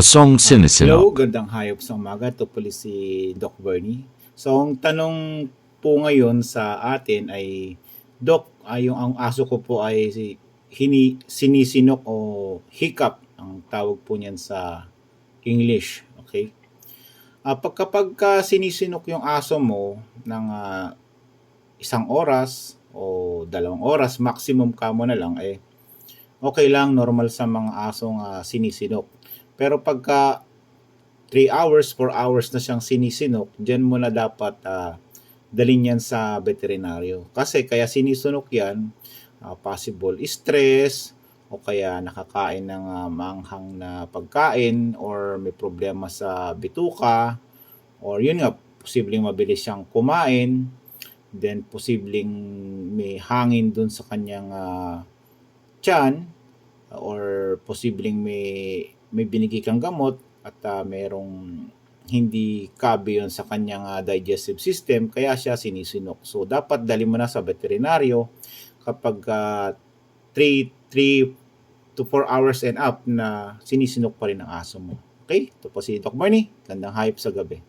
Asong Hello, sinisinok. gandang hayop sa umaga. Ito pala si Doc Bernie. So, ang tanong po ngayon sa atin ay, Doc, ay yung ang aso ko po ay si, hini, sinisinok o hiccup. Ang tawag po niyan sa English. Okay? Ah, pag kapag ka sinisinok yung aso mo ng ah, isang oras o dalawang oras, maximum ka mo na lang, eh, okay lang, normal sa mga asong ah, sinisinok. Pero pagka 3 hours, 4 hours na siyang sinisinok, dyan mo na dapat ah, dalhin yan sa veterinaryo. Kasi kaya sinisunok yan, ah, possible stress, o kaya nakakain ng ah, maanghang na pagkain, or may problema sa bituka, or yun nga, posibleng mabilis siyang kumain, then posibleng may hangin dun sa kanyang ah, tiyan, or posibleng may may binigay kang gamot at ah, merong hindi kabi yun sa kanyang ah, digestive system kaya siya sinisinok. So dapat dali mo na sa veterinaryo kapag 3 3 to 4 hours and up na sinisinok pa rin ang aso mo. Okay? Ito po si Doc Barney. Gandang hayop sa gabi.